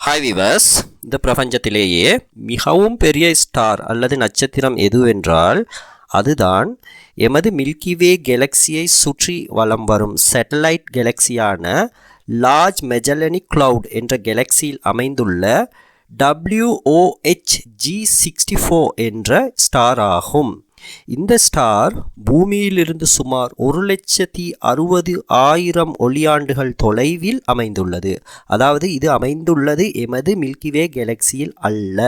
Hi viewers இந்த பிரபஞ்சத்திலேயே மிகவும் பெரிய ஸ்டார் அல்லது நட்சத்திரம் எதுவென்றால் அதுதான் எமது மில்கிவே கேலக்சியை சுற்றி வலம் வரும் சேட்டலைட் கேலக்சியான லார்ஜ் மெஜலனிக் கிளவுட் என்ற கேலக்சியில் அமைந்துள்ள W O H G G sixty four என்ற ஸ்டார் ஆகும். இந்த ஸ்டார் பூமியிலிருந்து சுமார் ஒரு லட்சத்தி அறுபது ஆயிரம் ஒளியாண்டுகள் தொலைவில் அமைந்துள்ளது. அதாவது இது அமைந்துள்ளது எமது மில்கிவே கேலக்சியில் அல்ல.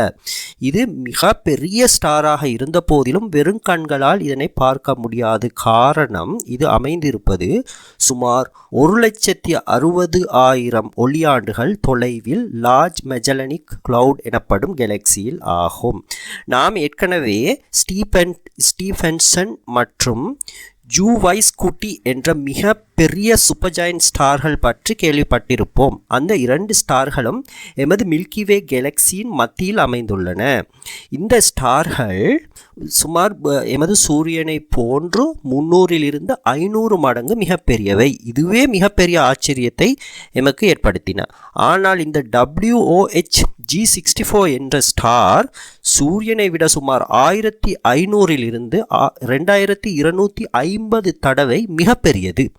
இது மிக பெரிய ஸ்டாராக இருந்த போதிலும் வெறும் கண்களால் இதனை பார்க்க முடியாது காரணம் இது அமைந்திருப்பது சுமார் ஒரு லட்சத்தி அறுபது ஆயிரம் ஒளியாண்டுகள் தொலைவில் லார்ஜ் மெஜலனிக் கிளவுட் எனப்படும் கேலக்சியில் ஆகும். நாம் ஏற்கனவே ஸ்டீபன் ஸ்டீஃபென்சன் மற்றும் ஜூவைஸ் குட்டி என்ற மிக பெரிய சூப்பர்ஜாயின் ஸ்டார்கள் பற்றி கேள்விப்பட்டிருப்போம். அந்த இரண்டு ஸ்டார்களும் எமது மில்கிவே கேலக்சியின் மத்தியில் அமைந்துள்ளன. இந்த ஸ்டார்கள் சுமார் எமது சூரியனை போன்று முன்னூறிலிருந்து ஐநூறு மடங்கு மிகப்பெரியவை. இதுவே மிகப்பெரிய ஆச்சரியத்தை எமக்கு ஏற்படுத்தின. ஆனால் இந்த W O H G sixty four என்ற ஸ்டார் சூரியனை விட சுமார் ஆயிரத்தி ஐநூறிலிருந்து ரெண்டாயிரத்தி இருநூற்றி ஐம்பது தடவை மிகப்பெரியது.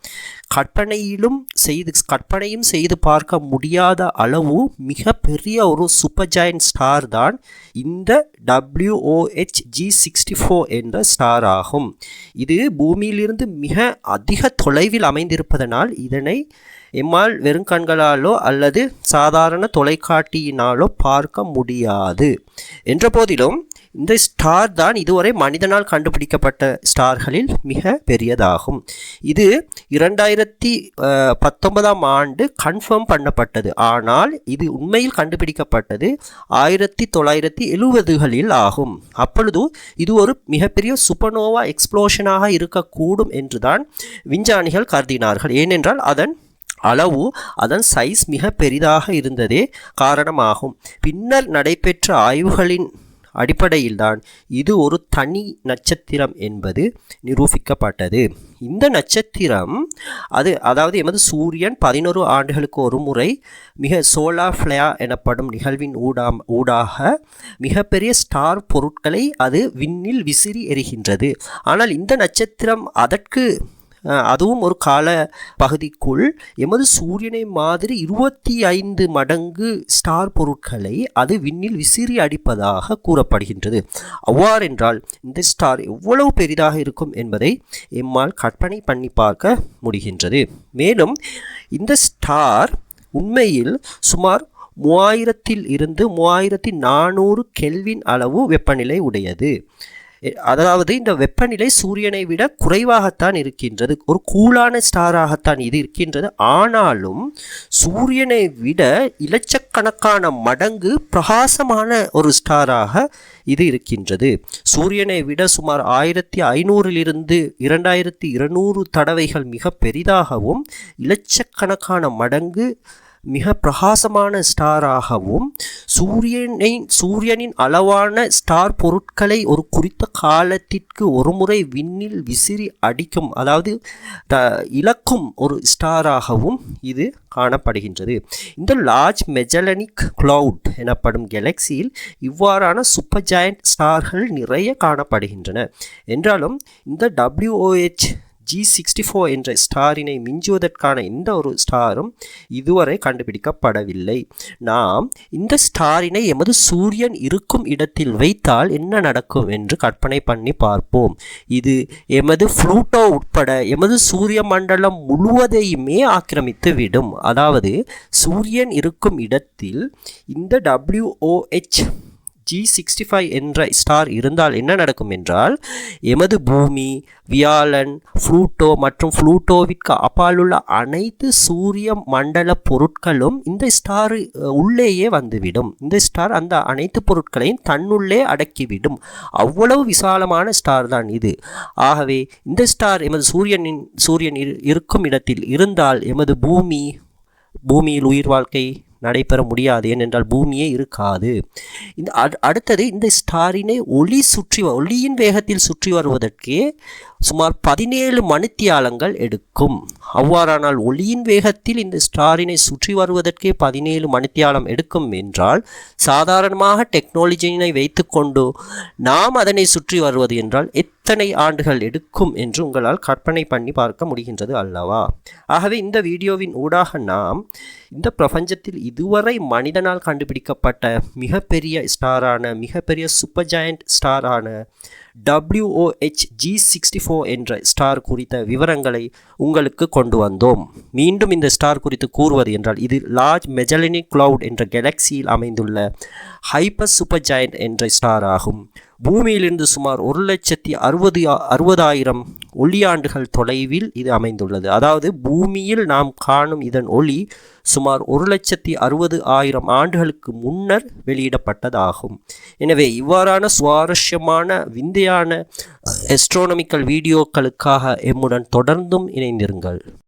கற்பனையிலும் செய்து கற்பனையும் செய்து பார்க்க முடியாத அளவு மிக பெரிய ஒரு சூப்பர் ஜாயின் ஸ்டார் தான் இந்த W O H G sixty four என்ற ஸ்டார் ஆகும். இது பூமியிலிருந்து மிக அதிக தொலைவில் அமைந்திருப்பதனால் இதனை எம்மால் வெறும் கண்களாலோ அல்லது சாதாரண தொலைக்காட்டியினாலோ பார்க்க முடியாது. என்ற போதிலும் இந்த ஸ்டார் தான் இதுவரை மனிதனால் கண்டுபிடிக்கப்பட்ட ஸ்டார்களில் மிக பெரியதாகும். இது இரண்டாயிரத்தி பத்தொன்பதாம் ஆண்டு கன்ஃபார்ம் பண்ணப்பட்டது. ஆனால் இது உண்மையில் கண்டுபிடிக்கப்பட்டது ஆயிரத்தி தொள்ளாயிரத்தி எழுபதுகளில் ஆகும். அப்பொழுது இது ஒரு மிகப்பெரிய சுப்பனோவா எக்ஸ்ப்ளோஷனாக இருக்கக்கூடும் என்றுதான் விஞ்ஞானிகள் கருதினார்கள். ஏனென்றால் அதன் அளவு அதன் சைஸ் மிக பெரிதாக இருந்ததே காரணமாகும். பின்னர் நடைபெற்ற ஆய்வுகளின் அடிப்படையில்தான் இது ஒரு தனி நட்சத்திரம் என்பது நிரூபிக்கப்பட்டது. இந்த நட்சத்திரம் அது அதாவது எமது சூரியன் பதினோரு ஆண்டுகளுக்கு ஒரு முறை மிக சோலா ஃப்ளயா எனப்படும் நிகழ்வின் ஊடாம் ஊடாக மிகப்பெரிய ஸ்டார் பொருட்களை அது விண்ணில் விசிறி எறிகின்றது. ஆனால் இந்த நட்சத்திரம் அதற்கு அதுவும் ஒரு கால பகுதிக்குள் எமது சூரியனை மாதிரி இருபத்தி ஐந்து மடங்கு ஸ்டார் பொருட்களை அது விண்ணில் விசிறி அடிப்பதாக கூறப்படுகின்றது. அவ்வாறென்றால் இந்த ஸ்டார் எவ்வளவு பெரிதாக இருக்கும் என்பதை எம்மால் கற்பனை பண்ணி பார்க்க முடிகின்றது. மேலும் இந்த ஸ்டார் உண்மையில் சுமார் மூவாயிரத்தில் இருந்து மூவாயிரத்தி நானூறு கெல்வின் அளவு வெப்பநிலை உடையது. அதாவது இந்த வெப்பநிலை சூரியனை விட குறைவாகத்தான் இருக்கின்றது. ஒரு கூலான ஸ்டாராகத்தான் இது இருக்கின்றது. ஆனாலும் சூரியனை விட இலட்சக்கணக்கான மடங்கு பிரகாசமான ஒரு ஸ்டாராக இது இருக்கின்றது. சூரியனை விட சுமார் ஆயிரத்தி ஐநூறிலிருந்து இரண்டாயிரத்தி இருநூறு தடவைகள் மிக பெரிதாகவும் இலட்சக்கணக்கான மடங்கு மிக பிரகாசமான ஸ்டாராகவும் சூரியனை சூரியனின் அளவான ஸ்டார் பொருட்களை ஒரு குறித்த காலத்திற்கு ஒருமுறை விண்ணில் விசிறி அடிக்கும் அதாவது த இழக்கும் ஒரு ஸ்டாராகவும் இது காணப்படுகின்றது. இந்த லார்ஜ் மெஜலனிக் கிளவுட் எனப்படும் கேலக்சியில் இவ்வாறான சூப்பர் ஜாயண்ட் ஸ்டார்கள் நிறைய காணப்படுகின்றன. என்றாலும் இந்த டபிள்யூஓஹெச் ஜி சிக்ஸ்டி ஃபோர் என்ற ஸ்டாரினை மிஞ்சுவதற்கான எந்த ஒரு ஸ்டாரும் இதுவரை கண்டுபிடிக்கப்படவில்லை. நாம் இந்த ஸ்டாரினை எமது சூரியன் இருக்கும் இடத்தில் வைத்தால் என்ன நடக்கும் என்று கற்பனை பண்ணி பார்ப்போம். இது எமது ஃப்ளூட்டோ உட்பட எமது சூரிய மண்டலம் முழுவதையுமே ஆக்கிரமித்து விடும் அதாவது சூரியன் இருக்கும் இடத்தில் இந்த W O H G sixty five என்ற ஸ்டார் இருந்தால் என்ன நடக்கும் என்றால் எமது பூமி வியாழன் ஃப்ளூட்டோ மற்றும் ஃப்ளூட்டோவிற்கு அப்பாலுள்ள அனைத்து சூரிய மண்டல பொருட்களும் இந்த ஸ்டார் உள்ளேயே வந்துவிடும். இந்த ஸ்டார் அந்த அனைத்து பொருட்களையும் தன்னுள்ளே அடக்கிவிடும். அவ்வளவு விசாலமான ஸ்டார் தான் இது. ஆகவே இந்த ஸ்டார் எமது சூரியனின் சூரியன் இரு- இருக்கும் இடத்தில் இருந்தால் எமது பூமி பூமியில் உயிர் வாழ்க்கை நடைபெற முடியாது ஏனென்றால் பூமியே இருக்காது. இந்த அடு- அடுத்தது இந்த ஸ்டாரினை ஒளி சுற்றி வ- ஒளியின் வேகத்தில் சுற்றி வருவதற்கே சுமார் பதினேழு மணித்தியாலங்கள் எடுக்கும். அவ்வாறானால் ஒளியின் வேகத்தில் இந்த ஸ்டாரினை சுற்றி வருவதற்கே பதினேழு மணித்தியாலம் எடுக்கும் என்றால் சாதாரணமாக டெக்னாலஜியினை வைத்துக்கொண்டு நாம் அதனை சுற்றி வருவது என்றால் எத்தனை ஆண்டுகள் எடுக்கும் என்று உங்களால் கற்பனை பண்ணி பார்க்க முடிகின்றது அல்லவா? ஆகவே இந்த வீடியோவின் ஊடாக நாம் இந்த பிரபஞ்சத்தில் இதுவரை மனிதனால் கண்டுபிடிக்கப்பட்ட மிகப்பெரிய ஸ்டாரான மிகப்பெரிய super giant ஸ்டாரான W O H G sixty four என்ற ஸ்டார் குறித்த விவரங்களை உங்களுக்கு கொண்டு வந்தோம். மீண்டும் இந்த ஸ்டார் குறித்து கூறுவது என்றால் இது லார்ஜ் மெஜலினிக் கிளவுட் என்ற கெலக்சியில் அமைந்துள்ள ஹைப்பர் சூப்பர் ஜாயண்ட் என்ற ஸ்டார் ஆகும். பூமியிலிருந்து சுமார் ஒரு லட்சத்தி அறுபது அறுபதாயிரம் ஒளியாண்டுகள் தொலைவில் இது அமைந்துள்ளது. அதாவது பூமியில் நாம் காணும் இதன் ஒளி சுமார் ஒரு லட்சத்தி அறுபது ஆயிரம் ஆண்டுகளுக்கு முன்னர் வெளியிடப்பட்டதாகும். எனவே இவ்வாறான சுவாரஸ்யமான விந்தையான எஸ்ட்ரோனமிக்கல் வீடியோக்களுக்காக எம்முடன் தொடர்ந்தும் இணைந்திருங்கள்.